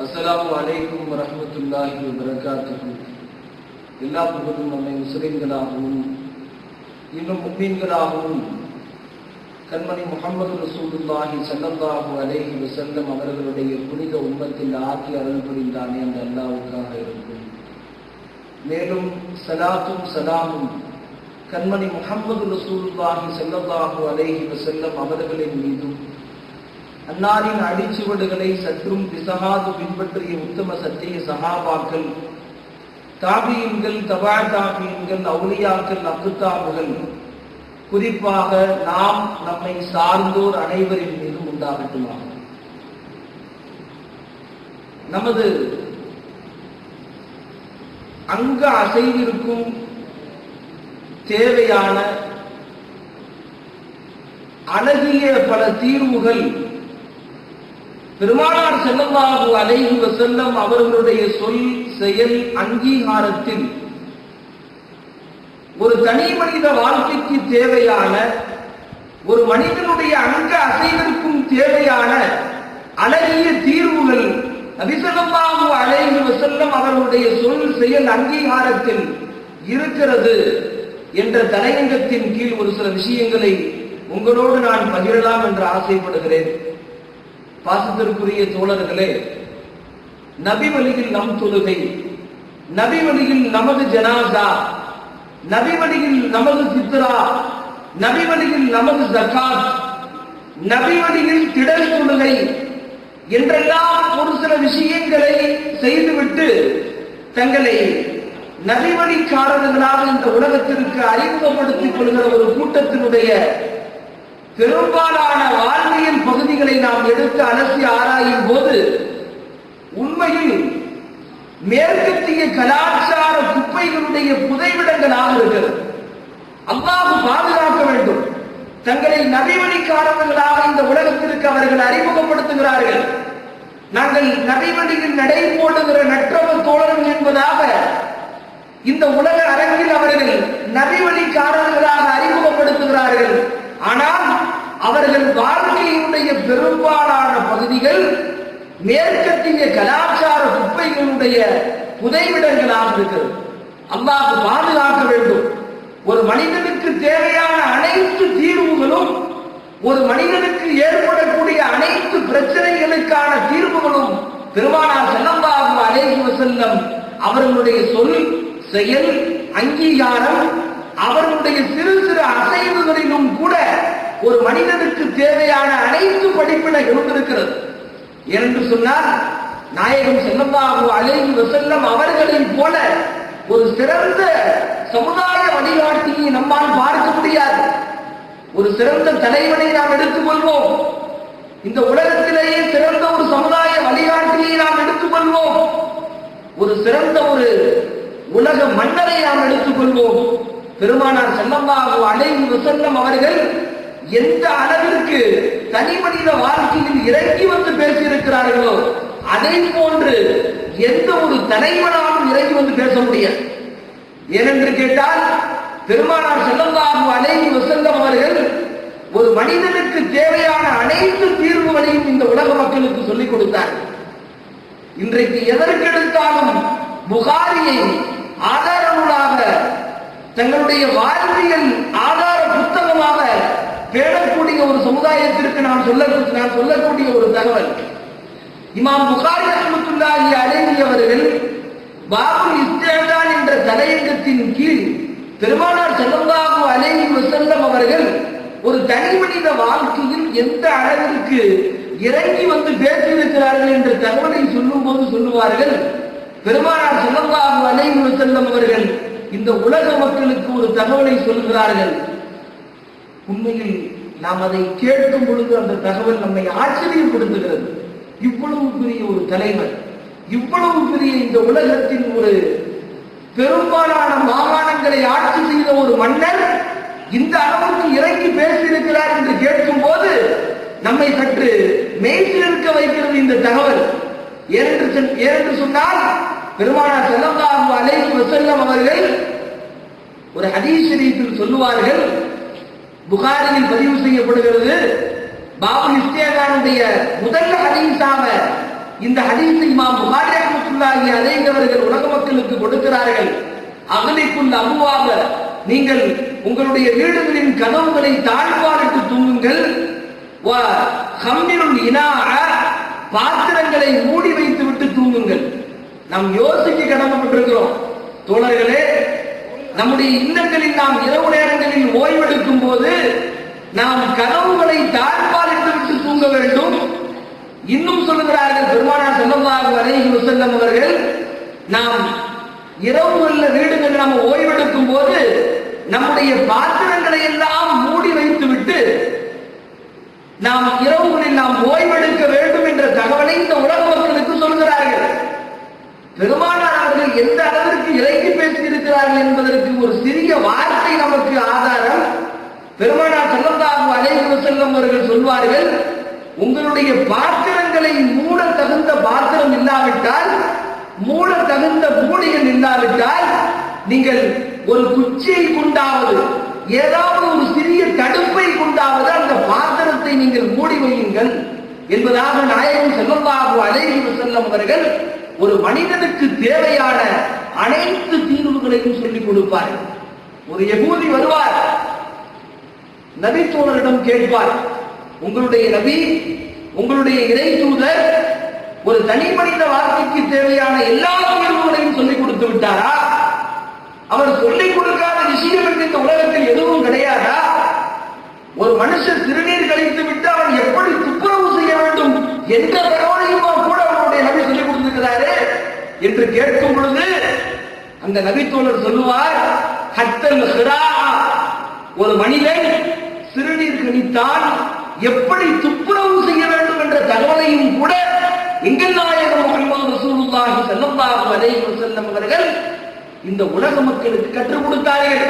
அஸ்லாம் வலைக்கும் வரமத்துல்லாஹி வரகாத்துக்கும் எல்லா புகழும் நம்மை முஸ்லிம்களாகவும் இன்னும் முக்மீன்களாகவும் கண்மணி முகமது ரசூலுல்லாஹி ஸல்லல்லாஹு அலேஹி வசல்லம் அவர்களுடைய புனித உம்மத்தில் ஆக்கி அருள் புரிந்தானே அந்த அல்லாவுக்காக இருக்கும். மேலும் சலாத்தும் சலாமும் கண்மணி முகமது ரசூலுல்லாஹி ஸல்லல்லாஹு அலேஹி வசல்லம் அவர்களின் மீது அன்னாரின் அடிச்சுவடுகளை சற்றும் பிசகாது பின்பற்றிய உத்தம சத்திய சகாபாக்கள் தாபியன்கள் தபா தாபியன்கள் அவுலியாக்கள் அக்குத்தாபுகள் குறிப்பாக நாம் நம்மை சார்ந்தோர் அனைவரின் மீதும் உண்டாகட்டுமாக. நமது அங்க அசைவிற்கும் தேவையான அழகிய பல தீர்வுகள் பெருமானார் செல்லல்லாஹு அலைஹி செல்லம் அவர்களுடைய சொல் செயல் அங்கீகாரத்தில் ஒரு தனி மனித வாழ்க்கைக்கு தேவையான ஒரு மனிதனுடைய அங்க அசைவிற்கும் தேவையான அழகிய தீர்வுகள் நபிசல்லாஹு அலைஹி வசல்லம் அவர்களுடைய சொல் செயல் அங்கீகாரத்தில் இருக்கிறது என்ற தலையங்கத்தின் கீழ் ஒரு சில விஷயங்களை உங்களோடு நான் பகிரலாம் என்று ஆசைப்படுகிறேன். பாசத்திற்குரிய தோழர்களே நபி வழியில் நம் தொழுகை நபி வழியில் நமது ஜனாசா நபி வழியில் நமது சித்ரா நபி வழியில் நமது ஜகாத் நபி வழியில் திடல் தொழுகை என்றெல்லாம் ஒரு சில விஷயங்களை செய்துவிட்டு தங்களை நபிவழிக்காரர்களாக இந்த உலகத்திற்கு அறிமுகப்படுத்திக் கொள்கிற ஒரு கூட்டத்தினுடைய பெரும்பாலான வாழ்வியல் பகுதிகளை நாம் எடுத்து அலசி ஆராயும் போது உண்மையில் மேற்கத்திய கலாச்சார குப்பைகளுடைய புதைவிடங்களாக இருக்கிறது. அல்லாஹு பாதுகாக்க வேண்டும். தங்களை நபிவழிக்காரர்களாக இந்த உலகத்திற்கு அவர்கள் அறிமுகப்படுத்துகிறார்கள். நாங்கள் நபிவழியில் நடை போடுகிற நற்றவ தோழர்கள் என்பதாக இந்த உலக அரங்கில் அவர்கள் நபிவழிக்காரர்களாக அறிமுகப்படுத்துகிறார்கள். ஆனால் அவர்கள் வாழ்க்கையினுடைய பெரும்பாலான பகுதிகள் மேற்கத்திய கலாச்சார குப்பைகளுடைய புதைவிடங்களாக இருக்கிறது. அல்லாஹ் பாதுகாக்க வேண்டும். ஒரு மனிதனுக்கு தேவையான அனைத்து தீர்வுகளும் ஒரு மனிதனுக்கு ஏற்படக்கூடிய அனைத்து பிரச்சனைகளுக்கான தீர்வுகளும் பெருமானார் செல்லம்பாபு அலேஹி செல்லம் அவர்களுடைய சொல் செயல் அங்கீகாரம் அவர்களுடைய சிறு சிறு அசைவு ஒரு மனிதனுக்கு தேவையான அனைத்து படிப்பினைகளும் இருக்கிறது என்று சொன்னால் நாயகம் செல்லம்பாபு அலேஹி வசல்லம் அவர்களின் போல ஒரு சிறந்த சமுதாய வழிகாட்டியை நம்மால் பார்க்க முடியாது. ஒரு சிறந்த தலைவனை நாம் எடுத்துக்கொள்வோம். இந்த உலகத்திலேயே சிறந்த ஒரு சமுதாய வழிகாட்டியை நாம் எடுத்துக்கொள்வோம். ஒரு சிறந்த ஒரு உலக மன்னரை நாம் எடுத்துக்கொள்வோம். பெருமானார் செல்லம்பாபு அலைவு வசல்லம் அவர்கள் எந்த அளவிற்கு தனி மனித வாழ்க்கையில் இறங்கி வந்து பேசியிருக்கிறார்களோ அதை போன்று எந்த ஒரு தலைவனாலும் இறங்கி வந்து பேச முடியாது. ஏனென்று கேட்டால் பெருமானார் செல்லல்லாஹு அலைஹி வசந்தம் அவர்கள் ஒரு மனிதனுக்கு தேவையான அனைத்து தீர்வுகளையும் இந்த உலக மக்களுக்கு சொல்லிக் கொடுத்தார். இன்றைக்கு எதற்கெடுத்தாலும் புகாரியை ஆதார நூலாக தங்களுடைய வாழ்வியல் ஆதார புத்தகமாக பேணக்கூடிய ஒரு சமுதாயத்திற்கு நான் சொல்ல நான் சொல்லக்கூடிய ஒரு தகவல். இமாம் புகாரி ரஹமத்துல்லாஹி அலைஹி அவர்கள் பாபு இஸ்தேதான் என்ற தலையங்கத்தின் கீழ் பெருமானார் செல்லல்லாஹு அலைஹி வசல்லம் அவர்கள் ஒரு தனி மனித வாழ்க்கையில் எந்த அளவிற்கு இறங்கி வந்து பேசியிருக்கிறார்கள் என்ற தகவலை சொல்லும் போது சொல்லுவார்கள். பெருமானார் செல்லல்லாஹு அலைஹி வசல்லம் அவர்கள் இந்த உலக மக்களுக்கு ஒரு தகவலை சொல்கிறார்கள். உண்மையில் நாம் அதை கேட்கும் பொழுது அந்த தகவல் நம்மை ஆச்சரியப்படுத்துகிறது இவ்வளவு பெரிய ஒரு தலைவர் இவ்வளவு பெரிய இந்த உலகத்தின் ஒரு பெரும்பாலான மாகாணங்களை ஆட்சி செய்த ஒரு மன்னர் இந்த அளவுக்கு இறங்கி பேசியிருக்கிறார் என்று கேட்கும் போது நம்மை சற்று மெய்சிலிருக்க வைக்கிறது இந்த தகவல். ஏனென்று ஏனென்று சொன்னால் பெருமானார் செல்லல்லாஹு அலை வஸல்லம் அவர்கள் ஒரு ஹதீஸ் ஷரீஃபில் சொல்லுவார்கள் புகாரியில் பதிவு செய்யப்படுகிறது. பாபு இஸ்தேகானுடைய முதல் ஹதீஸாக இந்த ஹதீஸை இமாம் புகாரி ரஹ்மத்துல்லாஹி அலைஹி உலக மக்களுக்கு கொடுக்கிறார்கள். அகலிக்குள் அபுவாக நீங்கள் உங்களுடைய வீடுகளின் கனவுகளை தாழ்வாரிட்டு தூங்குங்கள் வ ஹம்மிருல் பாத்திரங்களை மூடி வைத்து விட்டு தூங்குங்கள் நாம் யோசிக்க கடமைப்பட்டிருக்கிறோம். தோழர்களே நம்முடைய இல்லங்களில் நாம் இரவு நேரங்களில் ஓய்வெடுக்கும் போது நாம் கதவுகளை தாழ்பாலிட்டு விட்டு தூங்க வேண்டும். இன்னும் சொல்லுகிறார்கள் பெருமானார் செல்லல்லாஹு அலைஹி செல்லும் அவர்கள் நாம் இரவுகளில் வீடுகளில் நாம் ஓய்வெடுக்கும் போது நம்முடைய பாத்திரங்களை எல்லாம் மூடி வைத்து விட்டு நாம் இரவுகளில் நாம் ஓய்வெடுக்க வேண்டும் என்ற தகவலை இந்த உலக மக்களுக்கு சொல்கிறார்கள் பெருமானார் அவர்கள் எந்த பேசியிருக்கிறார்கள் என்பதற்கு ஒரு சிறிய வார்த்தை நமக்கு ஆதாரம். பெருமானார் செல்லல்லாஹு அலைஹி வஸல்லம் அவர்கள் சொல்வார்கள் உங்களுடைய பாத்திரங்களை மூட தகுந்த பாத்திரம் இல்லாவிட்டால் மூட தகுந்த மூடிகள் இல்லாவிட்டால் நீங்கள் ஒரு குச்சியை கொண்டாவது ஏதாவது ஒரு சிறிய தடுப்பை கொண்டாவது அந்த பாத்திரத்தை நீங்கள் மூடி வையுங்கள். என்பதாக நாயகம் செல்லந்தாகு அலைஹி வஸல்லம் அவர்கள் ஒரு மனிதனுக்கு தேவையான அனைத்து தீர்வுகளையும் சொல்லிக் கொடுப்பார். ஒரு யகூதி வருவார். நபித்தோழரிடம் கேட்பார் உங்களுடைய நபி உங்களுடைய இறை தூதர் ஒரு தனி மனித வார்த்தைக்கு தேவையான எல்லா தீர்வுகளையும் சொல்லிக் கொடுத்து விட்டாரா? அவர் சொல்லிக் கொடுக்காத விஷயம் என்று இந்த உலகத்தில் எதுவும் கிடையாதா? ஒரு மனுஷன் திருநீர் கழித்து விட்டு அவன் எப்படி துப்புரவு செய்ய வேண்டும் எந்த தகவலையும் கூட அவனுடைய நபி சொல்லிக் கொடுத்திருக்கிறாரு? என்று கேட்கும் பொழுது அந்த நபித்தோழர் சொல்லுவார் ஹத்தல் ஒரு மனிதன் சிறுநீர் கணித்தால் எப்படி துப்புரவு செய்ய வேண்டும் என்ற தகவலையும் கூட எங்கள் நாயகம் முகமது ரசூலுல்லாஹி ஸல்லல்லாஹு அலைஹி வஸல்லம் அவர்கள் இந்த உலக மக்களுக்கு கற்றுக் கொடுத்தார்கள்.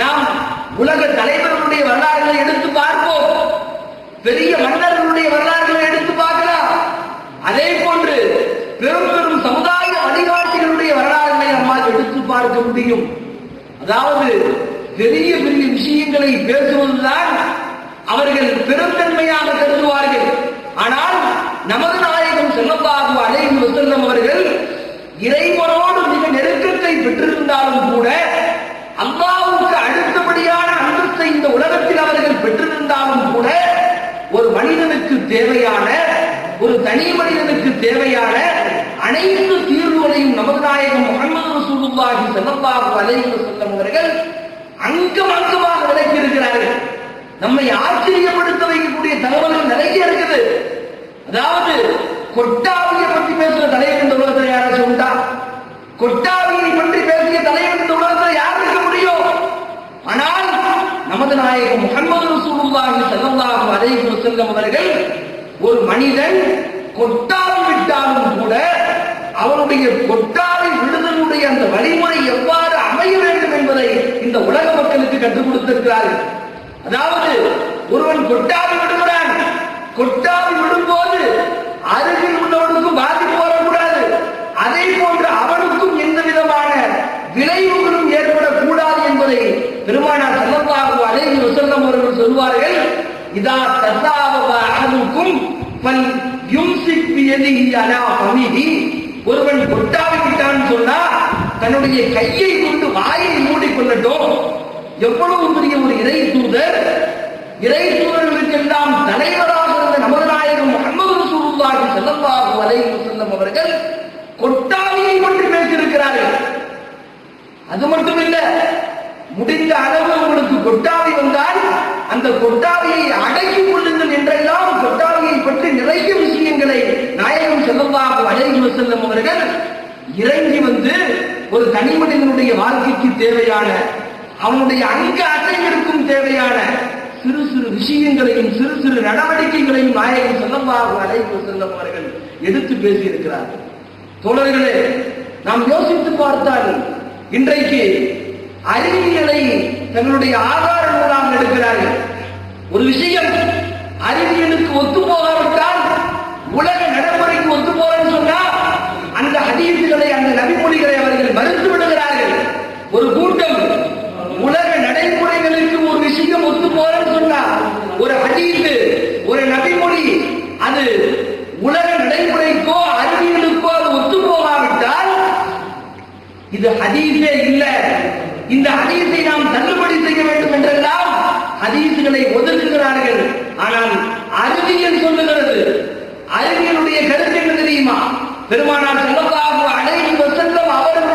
நாம் உலக தலைவர்களுடைய வரலாறுகளை எடுத்து பார்ப்போம். பெரிய மன்னர்களுடைய வரலாறு எடுத்து பார்க்கலாம் அதே போன்று பெரும் பெரும் சமுதாய வழிகாட்டிகளுடைய வரலாறுகளை நம்மால் எடுத்து பார்க்க முடியும். அதாவது பெரிய பெரிய விஷயங்களை பேசுவதுதான் அவர்கள் பெருந்தன்மையாக கருதுவார்கள். ஆனால் நமது நாயகம் செல்லப்பாகு அழைந்து வஸல்லம் அவர்கள் இறைவனோடு மிக நெருக்கத்தை பெற்றிருந்தாலும் கூட அல்லாவுக்கு அடுத்தபடியான அந்தத்தை இந்த உலகத்தில் அவர்கள் பெற்றிருந்தாலும் கூட ஒரு மனிதனுக்கு தேவையான ஒரு தனி மனிதனுக்கு தேவையான அனைத்து தீர்வுகளையும் நமது நாயகம் முகமது ரசூலுல்லாஹி ஸல்லல்லாஹு அலைஹி வஸல்லம் அவர்கள் அங்கம் அங்கமாக விளக்கி இருக்கிறார்கள் நம்மை ஆச்சரியப்படுத்த வைக்கக்கூடிய தகவல்கள் நிறைய இருக்குது. அதாவது கொட்டாவியை பற்றி பேசுற தலைவர் இந்த உலகத்தில் யாராச்சும் உண்டா? கொட்டாவியை பற்றி பேசிய தலைவர் இந்த உலகத்தில் யார் இருக்க முடியும்? ஆனால் நமது நாயகம் முகமது ரசூலுல்லாஹி ஸல்லல்லாஹு அலைஹி வஸல்லம் அவர்கள் ஒரு மனிதன் கொட்டாவி விட்டாலும் கூட அவனுடைய கொட்டாவி விடுதலுடைய அந்த வழிமுறை எவ்வாறு அமைய வேண்டும் என்பதை இந்த உலக மக்களுக்கு கற்றுக் கொடுத்திருக்கிறார்கள் அதாவது ஒருவன் கொட்டாவி விடுகிறான். கொட்டாவி விடும்போது அருகில் உள்ளவனுக்கும் பாதிப்பு வரக்கூடாது. அதே போன்று அவனுக்கும் எந்த விதமான விளைவுகளும் ஏற்படக்கூடாது என்பதை பெருமானார் ஸல்லல்லாஹு அலைஹி வஸல்லம் அவர்கள் சொல்வார்கள். இதா தசாவப அஹதுக்கும் ஃபல் யும்சிக் பியதிஹி அலா ஃபமிஹி. ஒருவன் கொட்டாவி விட்டான்னு சொன்னா தன்னுடைய கையை கொண்டு வாயை மூடிக்கொள்ளட்டும். எவ்வளவு பெரிய ஒரு இறை தூதர்? இறை தூதர்களுக்கெல்லாம் தலைவராக இருந்த நமது நாயகம் முகமது ரசூலுல்லாஹி ஸல்லல்லாஹு அலைஹி வஸல்லம் அவர்கள் கொட்டாவியை பற்றி பேசியிருக்கிறார்கள். அது மட்டும் இல்ல முடிந்த அளவு உங்களுக்கு கொட்டாவி வந்தால் அந்த கொட்டாவியை அடக்கிக் கொள்ளுங்கள் என்றெல்லாம் கொட்டாவியை பற்றி நிறைய விஷயங்களை நாயகம் செல்லவாக அலைஹி செல்லும் அவர்கள் இறங்கி வந்து ஒரு தனி மனிதனுடைய வாழ்க்கைக்கு தேவையான அவனுடைய அங்க அசைவிற்கும் தேவையான சிறு சிறு விஷயங்களையும் சிறு சிறு நடவடிக்கைகளையும் நாயகம் செல்லவாக அலைஹி செல்லும் அவர்கள் எடுத்து பேசியிருக்கிறார்கள் தோழர்களே நாம் யோசித்து பார்த்தால் இன்றைக்கு அறிவியலை தங்களுடைய ஆதார நூலாக எடுக்கிறார்கள். ஒரு விஷயம் அறிவியலுக்கு ஒத்து போகாவிட்டால் உலக நடைமுறைக்கு ஒத்து போறேன்னு சொன்னா அந்த ஹதீசுகளை அந்த நபிமொழிகளை அவர்கள் மறுத்து விடுகிறார்கள். ஒரு கூட்டம் உலக நடைமுறைகளுக்கு ஒரு விஷயம் ஒத்து போறேன்னு சொன்னா ஒரு ஹதீசு ஒரு நபிமொழி அது உலக நடைமுறைக்கோ அறிவியலுக்கோ அது ஒத்து போகாவிட்டால் இது ஹதீஸே இல்லை. இந்த ஹதீஸை நாம் தள்ளுபடி ஹதீசுகளை ஒதுக்குகிறார்கள். ஆனால் அறிவியல் சொல்லுகிறது. அறிவியலுடைய கருத்து என்ன தெரியுமா? பெருமானார் செல்லப்பாக அடைந்து